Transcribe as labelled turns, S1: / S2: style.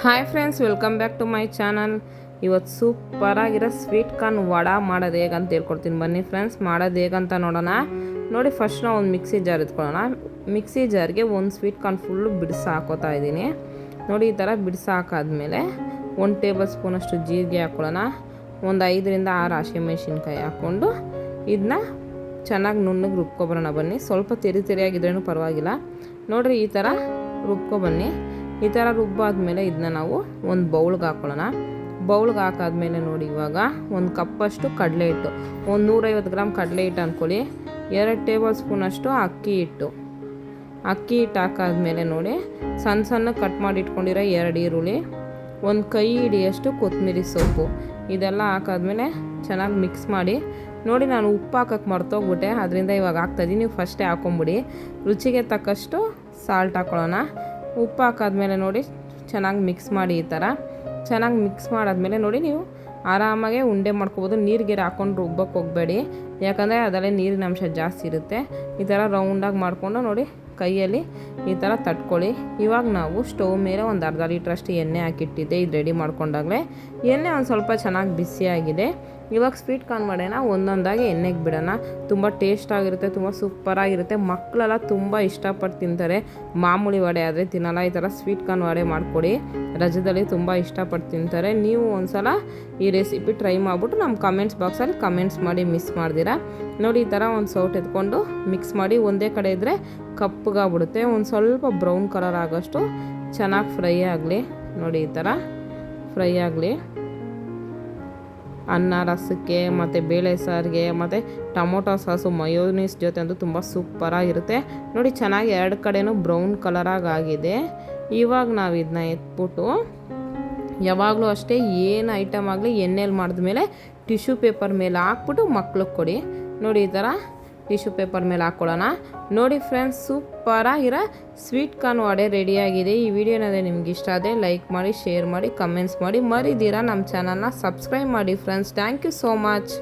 S1: Hi friends welcome back to my channel ಇವತ್ತು ಸೂಪರಾಗಿರೋ sweet corn vada ಮಾಡೋದು ಹೇಗಂತ ಹೇಳ್ಕೊಡ್ತೀನಿ ಬನ್ನಿ ಫ್ರೆಂಡ್ಸ್ ಮಾಡೋದು ಹೇಗಂತ ನೋಡೋಣ. ನೋಡಿ ಫಸ್ಟ್ ನಾವು ಒಂದು ಮಿಕ್ಸಿ ಜಾರ್ ಎತ್ಕೊಳ್ಳೋಣ ಮಿಕ್ಸಿ ಜಾರ್ಗೆ ಒಂದು ಸ್ವೀಟ್ ಕಾರ್ನ್ ಫುಲ್ಲು ಬಿಡಿಸಿ ಹಾಕೋತಾ ಇದ್ದೀನಿ. ನೋಡಿ ಈ ಥರ ಬಿಡಿಸಿ ಹಾಕಾದ್ಮೇಲೆ ಒಂದು ಟೇಬಲ್ ಸ್ಪೂನಷ್ಟು ಜೀರಿಗೆ ಹಾಕ್ಕೊಳ್ಳೋಣ ಒಂದು ಐದರಿಂದ ಆರು ಹಸಿಮೆಣ್ಸಿನ್ಕಾಯಿ ಹಾಕ್ಕೊಂಡು ಇದನ್ನ ಚೆನ್ನಾಗಿ ನುಣ್ಣಗೆ ರುಬ್ಕೊಬರೋಣ ಬನ್ನಿ. ಸ್ವಲ್ಪ ತೆರಿ ತೆರಿಯಾಗಿದ್ರೂ ಪರವಾಗಿಲ್ಲ. ನೋಡಿರಿ ಈ ಥರ ರುಬ್ಕೊಬನ್ನಿ ಈ ಥರ ರುಬ್ಬಾದ್ಮೇಲೆ ಇದನ್ನ ನಾವು ಒಂದು ಬೌಲ್ಗೆ ಹಾಕ್ಕೊಳ್ಳೋಣ ಬೌಲ್ಗೆ ಹಾಕಾದ್ಮೇಲೆ ನೋಡಿ ಇವಾಗ ಒಂದು ಕಪ್ಪಷ್ಟು ಕಡಲೆ ಹಿಟ್ಟು, ಒಂದು ನೂರೈವತ್ತು ಗ್ರಾಮ್ ಕಡಲೆ ಹಿಟ್ಟು ಅಂದ್ಕೊಳ್ಳಿ. ಎರಡು ಟೇಬಲ್ ಸ್ಪೂನಷ್ಟು ಅಕ್ಕಿ ಹಿಟ್ಟು. ಅಕ್ಕಿ ಹಿಟ್ಟು ಹಾಕಾದ್ಮೇಲೆ ನೋಡಿ ಸಣ್ಣ ಸಣ್ಣ ಕಟ್ ಮಾಡಿ ಇಟ್ಕೊಂಡಿರೋ ಎರಡು ಈರುಳ್ಳಿ, ಒಂದು ಕೈ ಹಿಡಿಯಷ್ಟು ಕೊತ್ತಂಬರಿ ಸೊಪ್ಪು, ಇದೆಲ್ಲ ಹಾಕಾದ್ಮೇಲೆ ಚೆನ್ನಾಗಿ ಮಿಕ್ಸ್ ಮಾಡಿ ನೋಡಿ ನಾನು ಉಪ್ಪು ಹಾಕಕ್ಕೆ ಮರ್ತೋಗ್ಬಿಟ್ಟೆ. ಅದರಿಂದ ಇವಾಗ ಹಾಕ್ತಾಯಿದ್ದೀನಿ ನೀವು ಫಸ್ಟೇ ಹಾಕೊಂಬಿಡಿ. ರುಚಿಗೆ ತಕ್ಕಷ್ಟು ಸಾಲ್ಟ್ ಹಾಕ್ಕೊಳ್ಳೋಣ ಉಪ್ಪು ಹಾಕಾದ್ಮೇಲೆ ನೋಡಿ ಚೆನ್ನಾಗಿ ಮಿಕ್ಸ್ ಮಾಡಿ ಈ ಥರ. ಚೆನ್ನಾಗಿ ಮಿಕ್ಸ್ ಮಾಡಾದ್ಮೇಲೆ ನೋಡಿ ನೀವು ಆರಾಮಾಗೆ ಉಂಡೆ ಮಾಡ್ಕೊಬೋದು. ನೀರಿಗೆ ಹಾಕ್ಕೊಂಡು ರುಬ್ಬಕ್ಕೆ ಹೋಗಬೇಡಿ. ಯಾಕಂದರೆ ಅದರಲ್ಲೇ ನೀರಿನ ಅಂಶ ಜಾಸ್ತಿ ಇರುತ್ತೆ. ಈ ಥರ ರೌಂಡಾಗಿ ಮಾಡಿಕೊಂಡು ನೋಡಿ ಕೈಯಲ್ಲಿ ಈ ಥರ ತಟ್ಕೊಳ್ಳಿ. ಇವಾಗ ನಾವು ಸ್ಟವ್ ಮೇಲೆ ಒಂದು ಅರ್ಧ ಲೀಟ್ರಷ್ಟು ಎಣ್ಣೆ ಹಾಕಿಟ್ಟಿದ್ದೆ. ಇದು ರೆಡಿ ಮಾಡ್ಕೊಂಡಾಗಲೇ. ಎಣ್ಣೆ ಒಂದು ಸ್ವಲ್ಪ ಚೆನ್ನಾಗಿ ಬಿಸಿಯಾಗಿದೆ. ಇವಾಗ ಸ್ವೀಟ್ ಕಾರ್ನ್ ಮಾಡೋಣ ಒಂದೊಂದಾಗಿ ಎಣ್ಣೆಗೆ ಬಿಡೋಣ. ತುಂಬ ಟೇಸ್ಟ್ ಆಗಿರುತ್ತೆ, ತುಂಬ ಸೂಪರಾಗಿರುತ್ತೆ ಮಕ್ಕಳೆಲ್ಲ ತುಂಬ ಇಷ್ಟಪಟ್ಟು ತಿಂತಾರೆ. ಮಾಮೂಲಿ ವಡೆ ಆದರೆ ತಿನ್ನಲ್ಲ, ಈ ಥರ ಸ್ವೀಟ್ ಕಾರ್ನ್ ವಡೆ ಮಾಡಿಕೊಡಿ. ರಜದಲ್ಲಿ ತುಂಬ ಇಷ್ಟಪಟ್ಟು ತಿಂತಾರೆ. ನೀವು ಒಂದ್ಸಲ ಈ ರೆಸಿಪಿ ಟ್ರೈ ಮಾಡಿಬಿಟ್ಟು ನಮ್ಮ ಕಮೆಂಟ್ಸ್ ಬಾಕ್ಸಲ್ಲಿ ಕಮೆಂಟ್ಸ್ ಮಾಡಿ ಮಿಸ್ ಮಾಡ್ದಿರಾ. ನೋಡಿ, ಈ ಥರ ಒಂದು ಸೌಟ್ ಎತ್ಕೊಂಡು ಮಿಕ್ಸ್ ಮಾಡಿ. ಒಂದೇ ಕಡೆ ಇದ್ದರೆ ಕಪ್ಪಗಾಗ್ಬಿಡುತ್ತೆ. ಒಂದು ಸ್ವಲ್ಪ ಬ್ರೌನ್ ಕಲರ್ ಆಗೋಷ್ಟು ಚೆನ್ನಾಗಿ ಫ್ರೈ ಆಗಲಿ. ನೋಡಿ, ಈ ಥರ ಫ್ರೈ ಆಗಲಿ. ಅನ್ನ, ರಸಕ್ಕೆ, ಮತ್ತು ಬೇಳೆ ಸಾರಿಗೆ, ಮತ್ತು ಟೊಮೊಟೊ ಸಾಸು, ಮಯೋನೀಸ್ ಜೊತೆ ಅಂತೂ ತುಂಬ ಸೂಪರಾಗಿರುತ್ತೆ. ನೋಡಿ, ಚೆನ್ನಾಗಿ ಎರಡು ಕಡೆನೂ ಬ್ರೌನ್ ಕಲರಾಗಿ ಇವಾಗ ನಾವು ಇದನ್ನ ಎತ್ಬಿಟ್ಟು ಯಾವಾಗಲೂ ಅಷ್ಟೇ ಏನು ಐಟಮ್ ಆಗಲಿ ಎಣ್ಣೆಲಿ ಮಾಡಿದ್ಮೇಲೆ ಟಿಶ್ಯೂ ಪೇಪರ್ ಮೇಲೆ ಹಾಕ್ಬಿಟ್ಟು ಮಕ್ಳಿಗೆ ಕೊಡಿ. ನೋಡಿ, ಈ ಥರ ಟಿಶ್ಯೂ ಪೇಪರ್ ಮೇಲೆ ಹಾಕ್ಕೊಳ್ಳೋಣ. ನೋಡಿ ಫ್ರೆಂಡ್ಸ್ ಸೂಪರಾಗಿರೋ ಸ್ವೀಟ್ ಕಾರ್ನ್ ವಡೆ ರೆಡಿಯಾಗಿದೆ ಈ ವಿಡಿಯೋನಾದ್ರೆ ನಿಮ್ಗೆ ಇಷ್ಟ ಆದರೆ ಲೈಕ್ ಮಾಡಿ ಶೇರ್ ಮಾಡಿ ಕಮೆಂಟ್ಸ್ ಮಾಡಿ. ಮರಿದಿರಾ ನಮ್ಮ ಚಾನಲ್ನ ಸಬ್ಸ್ಕ್ರೈಬ್ ಮಾಡಿ friends thank you so much